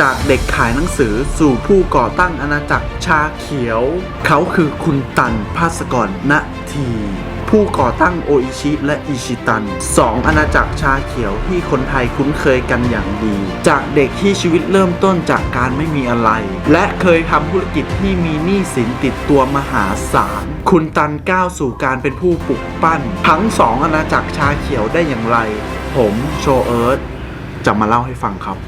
จากเด็กขายหนังสือสู่ผู้ก่อตั้งอาณาจักรชาเขียว เขาคือคุณตันภาสกรณที ผู้ก่อตั้งโออิชิและอิชิตันสองอาณาจักรชาเขียวที่คนไทยคุ้นเคยกันอย่างดี จากเด็กที่ชีวิตเริ่มต้นจากการไม่มีอะไร และเคยทำธุรกิจที่มีหนี้สินติดตัวมหาศาลคุณตันก้าวสู่การเป็นผู้ปลุกปั้น ทั้งสองอาณาจักรชาเขียวได้อย่างไร ผมโชเอิร์ธจะมาเล่าให้ฟังครับ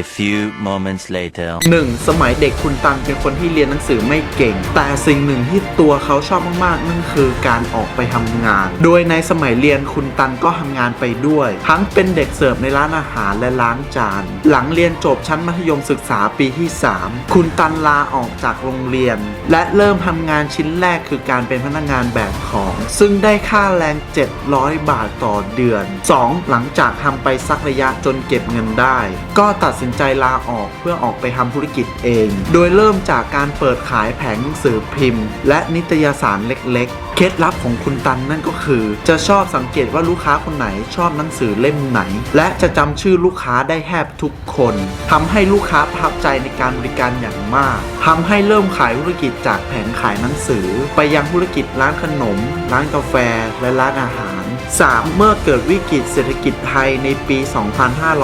A few moments later. หนึ่งสมัยเด็กคุณตันเป็นคนที่เรียนหนังสือไม่เก่ง แต่สิ่งหนึ่งที่ตัวเขาชอบมากๆ นั่นคือการออกไปทำงาน โดยในสมัยเรียนคุณตันก็ทำงานไปด้วย ทั้งเป็นเด็กเสิร์ฟในร้านอาหารและล้างจาน หลังเรียนจบชั้นมัธยมศึกษาปีที่ 3 คุณตันลาออกจากโรงเรียน และเริ่มทำงานชิ้นแรกคือการเป็นพนักงานแบกของ ซึ่งได้ค่าแรง 700 บาทต่อเดือน 2. หลังจากทำไปสักระยะจนเก็บเงินได้ ก็ตัดสินใจลาออกเพื่อออกไปทำธุรกิจเอง โดยเริ่มจากการเปิดขายแผงหนังสือพิมพ์ และนิตยสารเล็กๆ เคล็ดลับของคุณตันนั่นก็คือ จะชอบสังเกตว่าลูกค้าคนไหนชอบหนังสือเล่มไหน และจะจำชื่อลูกค้าได้แทบทุกคนทำให้ลูกค้าประทับใจในการบริการอย่างมากทำให้เริ่มขายธุรกิจจากแผงขายหนังสือ ไปยังธุรกิจร้านขนม ร้านกาแฟ และร้านอาหาร 3. เมื่อเกิดวิกฤตเศรษฐกิจไทยในปี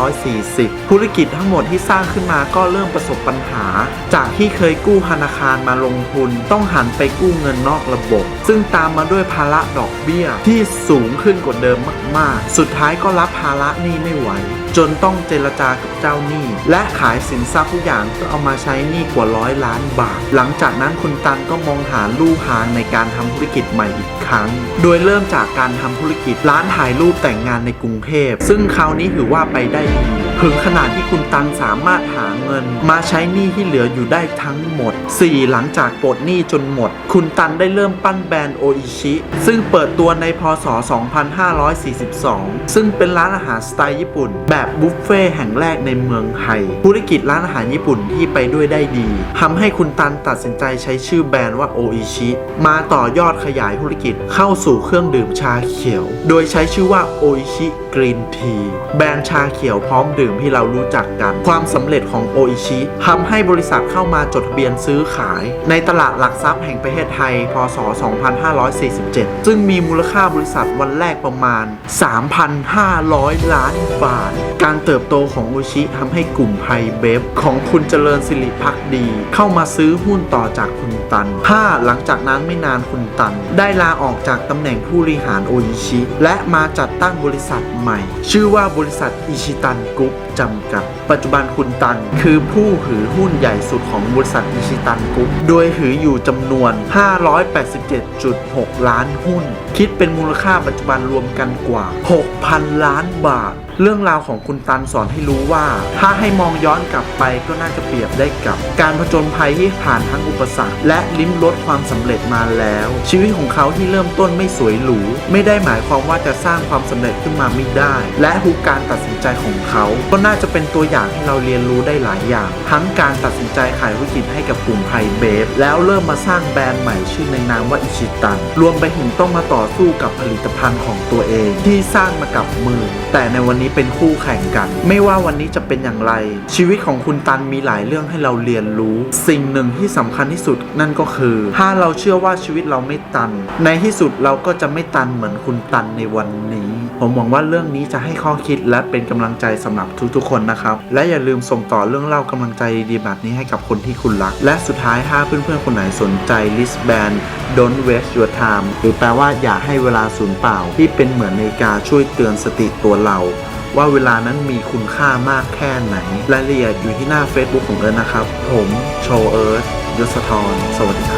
2540 ธุรกิจทั้งงหมดที่สร้างขึ้นมาก็เริ่มประสบปัญหา จากที่เคยกู้ธนาคารมาลงทุน ต้องหันไปกู้เงินนอกระบบ ซึ่งตามมาด้วยภาระดอกเบี้ยที่สูงขึ้นกว่าเดิมมาก ๆ สุดท้ายก็รับภาระหนี้ไม่ไหว จนต้องเจรจากับเจ้าหนี้ และขายสินทรัพย์ทุกอย่างเพื่อเอามาใช้หนี้กว่าร้อยล้านบาท หลังจากนั้นคุณตันก็มองหาลู่ทางในการทำธุรกิจใหม่อีกครั้ง โดยเริ่มจากการทำธุรกิจร้านถ่ายรูปแต่งงานในกรุงเทพ ซึ่งคราวนี้ถือว่าไปได้ดี ถึงขนาดที่คุณตันสามารถหาเงิน มาใช้หนี้ที่เหลืออยู่ได้ทั้งหมด 4. หลังจากปลดหนี้จนหมด คุณตันได้เริ่มปั้นแบรนด์โออิชิ ซึ่งเปิดตัวในพศ 2542 ซึ่งเป็นร้านอาหารสไตล์ญี่ปุ่น แบบบุฟเฟ่ต์แห่งแรกในเมืองไทย ธุรกิจร้านอาหารญี่ปุ่นที่ไปด้วยได้ดีทำให้คุณตันตัดสินใจใช้ชื่อแบรนด์ว่าโออิชิ มาต่อยอดขยายธุรกิจเข้าสู่เครื่องดื่มชาเขียว โดยใช้ชื่อว่าโออิชิกรีนที แบรนด์ชาเขียวพร้อมดื่มที่เรารู้จักกัน ความสำเร็จของโออิชิทำให้บริษัทเข้ามาจดทะเบียนซื้อขาย ในตลาดหลักทรัพย์แห่งประเทศไทย พศ 2547 ซึ่งมีมูลค่าบริษัทวันแรกประมาณ 3,500 ล้านบาท การเติบโตของโออิชิทำให้กลุ่มไพเบฟของคุณเจริญสิริพักดี เข้ามาซื้อหุ้นต่อจากคุณตัน 5. หลังจากนั้นไม่นานคุณตัน ได้ลาออกจากตำแหน่งผู้บริหารโออิชิ และมาจัดตั้งบริษัทใหม่ ชื่อว่าบริษัทอิชิตันกรุ๊ปจำกัด ปัจจุบันคุณตัน คือผู้ถือหุ้นใหญ่สุดของบริษัทอิชิตันกรุ๊ป โดยถืออยู่จำนวน 587.6 ล้านหุ้น คิดเป็นมูลค่าปัจจุบันรวมกันกว่า 6,000 ล้านบาท เรื่องราวของคุณตันสอนให้รู้ว่า ถ้าให้มองย้อนกลับไปก็น่าจะเปรียบได้กับ การผจญภัยที่ผ่านทั้งอุปสรรค และลิ้มรสความสำเร็จมาแล้ว ชีวิตของเขาที่เริ่มต้นไม่สวยหรู ไม่ได้หมายความว่าจะสร้างความสำเร็จขึ้นมาไม่ได้ และทุกการตัดสินใจของเขา ก็น่าจะเป็นตัวอย่างให้เราเรียนรู้ได้หลายอย่าง ทั้งการตัดสินใจขายธุรกิจให้กับกลุ่มไพเบฟแล้วเริ่มมาสร้างแบรนด์ใหม่ชื่อในนามว่าอิชิตันรวมไปถึงต้องมาต่อสู้กับผลิตภัณฑ์ของตัวเอง ที่สร้างมากับมือ แต่ในวันนี้เป็นคู่แข่งกัน ไม่ว่าวันนี้จะเป็นอย่างไร ชีวิตของคุณตันมีหลายเรื่องให้เราเรียนรู้ สิ่งหนึ่งที่สำคัญที่สุดนั่นก็คือ ถ้าเราเชื่อว่าชีวิตเราไม่ตัน ในที่สุดเราก็จะไม่ตันเหมือนคุณตันในวันนี้ ผมหวังว่าเรื่องนี้จะให้ข้อคิดและเป็นกำลังใจสำหรับทุกๆคนนะครับ และอย่าลืมส่งต่อเรื่องเล่ากำลังใจดีๆแบบนี้ให้กับคนที่คุณรัก และสุดท้ายถ้าเพื่อนๆคนไหนสนใจ list band don't waste your time หรือแปลว่าอย่าให้เวลาสูญเปล่าที่เป็นเหมือนนาฬิกาช่วยเตือนสติตัวเรา ว่าเวลานั้นมีคุณค่ามากแค่ไหน รายละเอียดอยู่ที่หน้า Facebook ของเอิร์ธนะครับ ผมโชว์เอิร์ธยศธรสวัสดีครับ